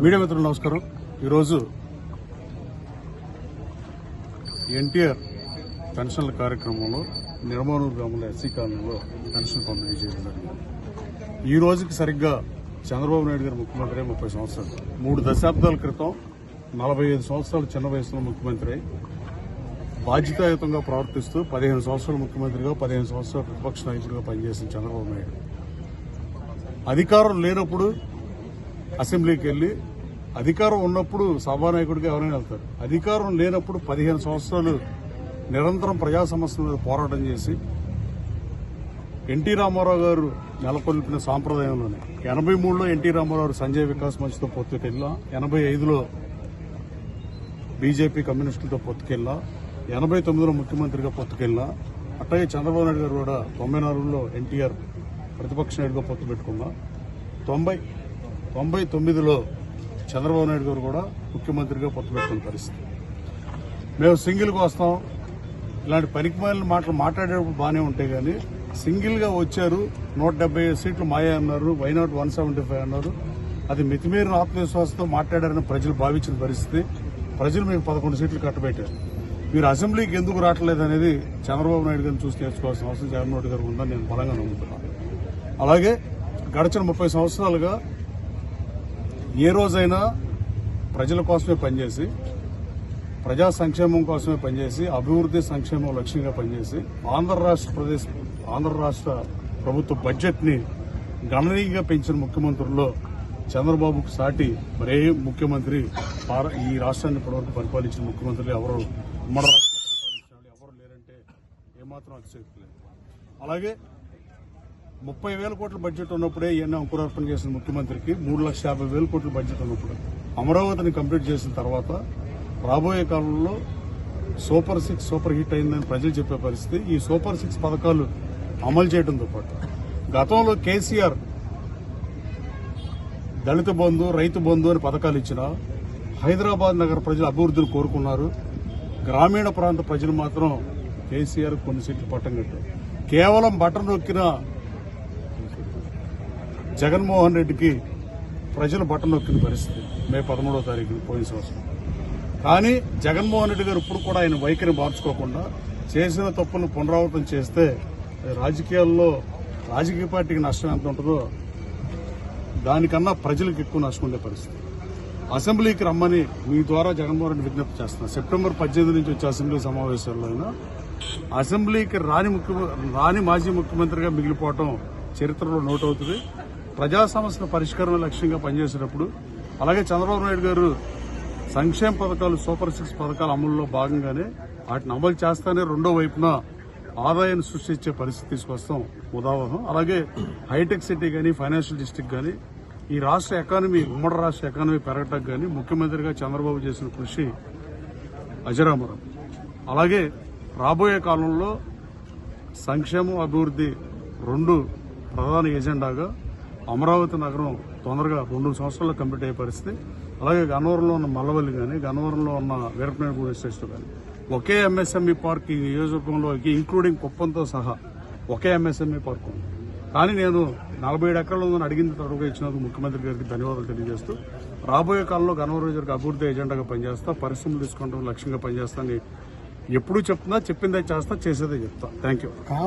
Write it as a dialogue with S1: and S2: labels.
S1: Media మిత్రులు నమస్కారం. ఈరోజు ఎన్టీఆర్ పెన్షన్ల కార్యక్రమంలో నిర్మాణూరు గ్రామంలో ఎస్సీ కాలనీలో పెన్షన్ పంపిణీ చేయడం జరిగింది. ఈ రోజుకి సరిగ్గా చంద్రబాబు నాయుడు గారు ముఖ్యమంత్రి ముప్పై సంవత్సరాలు. మూడు దశాబ్దాల క్రితం నలభై ఐదు సంవత్సరాలు చిన్న వయసులో ముఖ్యమంత్రి బాధ్యతాయుతంగా ప్రవర్తిస్తూ పదిహేను సంవత్సరాలు ముఖ్యమంత్రిగా పదిహేను సంవత్సరాలు ప్రతిపక్ష నాయకుడిగా పనిచేసిన చంద్రబాబు నాయుడు. అధికారం లేనప్పుడు అసెంబ్లీకి వెళ్ళి అధికారం ఉన్నప్పుడు సభానాయకుడిగా ఎవరైనా వెళ్తారు. అధికారం లేనప్పుడు పదిహేను సంవత్సరాలు నిరంతరం ప్రజా సమస్యల మీద పోరాటం చేసి ఎన్టీ రామారావు గారు నెలకొల్పిన సాంప్రదాయంలోనే ఎనభై మూడులో ఎన్టీ రామారావు సంజయ్ వికాస్ మంచ్తో పొత్తుకెళ్ళా ఎనభై ఐదులో బీజేపీ కమ్యూనిస్టులతో పొత్తుకెళ్ళా ఎనభై తొమ్మిదిలో ముఖ్యమంత్రిగా పొత్తుకెళ్ళా అట్లాగే చంద్రబాబు నాయుడు గారు కూడా తొంభై నాలుగులో ఎన్టీఆర్ ప్రతిపక్ష నాయుడుగా పొత్తు పెట్టుకున్నా. తొంభై తొంభై తొమ్మిదిలో చంద్రబాబు నాయుడు గారు కూడా ముఖ్యమంత్రిగా పొత్తు పరిస్థితి. మేము సింగిల్గా వస్తాం. ఇలాంటి పనికిమాలిన మాటలు మాట్లాడేటప్పుడు బాగానే ఉంటాయి కానీ సింగిల్గా వచ్చారు నూట డెబ్బై సీట్లు మాయే అన్నారు వైనాట్ వన్ సెవెంటీ ఫైవ్ అన్నారు. అది మితిమీరిన ఆత్మవిశ్వాసంతో మాట్లాడారని ప్రజలు భావించిన పరిస్థితి. ప్రజలు మీకు పదకొండు సీట్లు కట్టబెట్టారు. మీరు అసెంబ్లీకి ఎందుకు రావట్లేదు అనేది చంద్రబాబు నాయుడు గారిని చూసి నేర్చుకోవాల్సిన అవసరం జగన్మోహన్ గారు ఉందని నేను బలంగా నమ్ముతున్నాను. అలాగే గడిచిన ముప్పై సంవత్సరాలుగా ఏ రోజైనా ప్రజల కోసమే పనిచేసి ప్రజా సంక్షేమం కోసమే పనిచేసి అభివృద్ధి సంక్షేమం లక్ష్యంగా పనిచేసి ఆంధ్ర రాష్ట్ర ప్రదేశ్ ఆంధ్ర రాష్ట్ర ప్రభుత్వ బడ్జెట్ని గణనీయంగా పెంచిన ముఖ్యమంత్రుల్లో చంద్రబాబుకు సాటి మరే ముఖ్యమంత్రి ఈ రాష్ట్రాన్ని ఇప్పటివరకు పరిపాలించిన ముఖ్యమంత్రులు ఎవరు? ఉమ్మడి రాష్ట్రంలో పరిపాలించిన ఎవరు లేరంటే ఏమాత్రం అతిశక్తి లేదు. అలాగే ముప్పై వేల కోట్ల బడ్జెట్ ఉన్నప్పుడే ఇవన్నీ అంకురార్పణ చేసిన ముఖ్యమంత్రికి మూడు లక్షల యాభై వేల కోట్ల బడ్జెట్ ఉన్నప్పుడు. అమరావతిని కంప్లీట్ చేసిన తర్వాత రాబోయే కాలంలో సూపర్ సిక్స్ సూపర్ హిట్ అయిందని ప్రజలు చెప్పే పరిస్థితి ఈ సూపర్ సిక్స్ పథకాలు అమలు చేయడంతో పాటు. గతంలో కేసీఆర్ దళిత బంధు రైతు బంధు అని పథకాలు ఇచ్చిన హైదరాబాద్ నగర ప్రజలు అభివృద్ధిని కోరుకున్నారు. గ్రామీణ ప్రాంత ప్రజలు మాత్రం కేసీఆర్ కొన్ని సీట్లు పట్టం కట్టారు. కేవలం బటన్ నొక్కిన జగన్మోహన్ రెడ్డికి ప్రజలు బట్టలు నొక్కిన పరిస్థితి మే పదమూడవ తారీఖు పోయిన సంవత్సరం. కానీ జగన్మోహన్ రెడ్డి గారు ఇప్పుడు కూడా ఆయన వైఖరి మార్చుకోకుండా చేసిన తప్పులను పునరావృతం చేస్తే రాజకీయాల్లో రాజకీయ పార్టీకి నష్టం ఎంత ఉంటుందో దానికన్నా ప్రజలకు ఎక్కువ నష్టం ఉండే పరిస్థితి. అసెంబ్లీకి రమ్మని మీ ద్వారా జగన్మోహన్ రెడ్డి విజ్ఞప్తి చేస్తున్నా సెప్టెంబర్ పద్దెనిమిది నుంచి వచ్చే అసెంబ్లీ సమావేశాల్లో అయినా అసెంబ్లీకి రాని ముఖ్య రాని మాజీ ముఖ్యమంత్రిగా మిగిలిపోవటం చరిత్రలో నోట్ అవుతుంది ప్రజా సమస్యల పరిష్కారం లక్ష్యంగా పనిచేసేటప్పుడు అలాగే చంద్రబాబు నాయుడు గారు సంక్షేమ పథకాలు సూపర్ సిక్స్ పథకాల అమలులో భాగంగానే వాటిని అమలు చేస్తానే రెండో వైపున ఆదాయాన్ని సృష్టించే పరిస్థితి తీసుకొస్తాం ఉదాహరణ. అలాగే హైటెక్ సిటీ కానీ ఫైనాన్షియల్ డిస్టిక్ కానీ ఈ రాష్ట్ర ఎకానమీ ఉమ్మడి రాష్ట్ర ఎకానమీ పెరగటానికి కానీ ముఖ్యమంత్రిగా చంద్రబాబు చేసిన కృషి అజరామరం. అలాగే రాబోయే కాలంలో సంక్షేమం అభివృద్ధి రెండు ప్రధాన ఎజెండాగా అమరావతి నగరం తొందరగా రెండు సంవత్సరాల్లో కంప్లీట్ అయ్యే పరిస్థితి. అలాగే గన్నవరంలో ఉన్న మల్లవల్లి కానీ గన్నవరంలో ఉన్న వీరపనేగూడ స్టేషన్ కానీ ఒకే ఎంఎస్ఎంఈ పార్క్ ఈ నియోజకవర్గంలోకి ఇంక్లూడింగ్ కుప్పంతో సహా ఒకే ఎంఎస్ఎంఈ పార్క్ ఉంది. కానీ నేను నలభై ఏడు ఎకరాలు ఉందని అడిగింది తడుగా ఇచ్చినందుకు ముఖ్యమంత్రి గారికి ధన్యవాదాలు తెలియజేస్తూ రాబోయే కాలంలో గన్నవరం రిజర్వ్ అభివృద్ధి ఎజెండాగా పనిచేస్తా పరిశ్రమలు తీసుకుంటాం లక్ష్యంగా పనిచేస్తా అని ఎప్పుడు చెప్తున్నా చెప్పిందే చేస్తా చేసేదే చెప్తా. Thank you